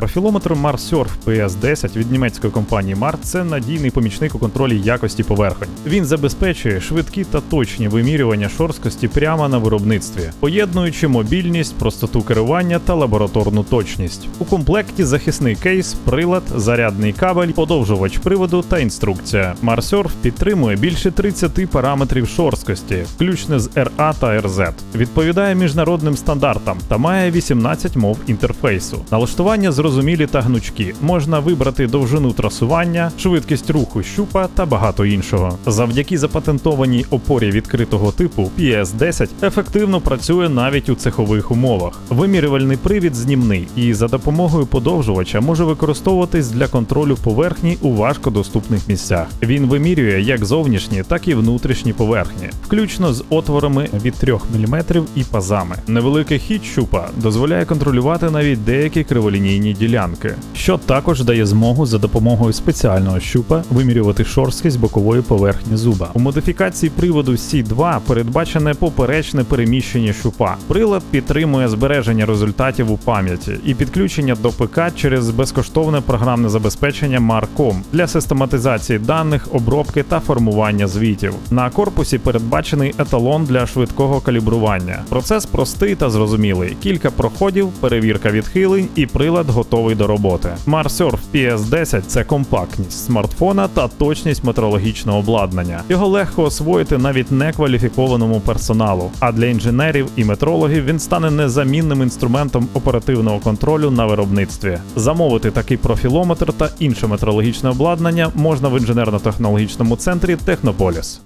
Профілометр MarSurf PS10 від німецької компанії Mar це надійний помічник у контролі якості поверхонь. Він забезпечує швидкі та точні вимірювання шорсткості прямо на виробництві, поєднуючи мобільність, простоту керування та лабораторну точність. У комплекті захисний кейс, прилад, зарядний кабель, подовжувач приводу та інструкція. MarSurf підтримує більше 30 параметрів шорсткості, включно з RA та RZ. Відповідає міжнародним стандартам та має 18 мов інтерфейсу. Налаштування зрозумілі та гнучкі. Можна вибрати довжину трасування, швидкість руху щупа та багато іншого. Завдяки запатентованій опорі відкритого типу PS10 ефективно працює навіть у цехових умовах. Вимірювальний привід знімний і за допомогою подовжувача може використовуватись для контролю поверхні у важкодоступних місцях. Він вимірює як зовнішні, так і внутрішні поверхні, включно з отворами від 3 мм і пазами. Невеликий хід щупа дозволяє контролювати навіть деякі криволінійні ділянки, що також дає змогу за допомогою спеціального щупа вимірювати шорсткість бокової поверхні зуба. У модифікації приводу C2 передбачене поперечне переміщення щупа. Прилад підтримує збереження результатів у пам'яті і підключення до ПК через безкоштовне програмне забезпечення Marcom для систематизації даних, обробки та формування звітів. На корпусі передбачений еталон для швидкого калібрування. Процес простий та зрозумілий. Кілька проходів, перевірка відхилень і прилад готовий до роботи. MarSurf PS10 це компактність смартфона та точність метрологічного обладнання. Його легко освоїти навіть некваліфікованому персоналу. А для інженерів і метрологів він стане незамінним інструментом оперативного контролю на виробництві. Замовити такий профілометр та інше метрологічне обладнання можна в інженерно-технологічному центрі Технополіс.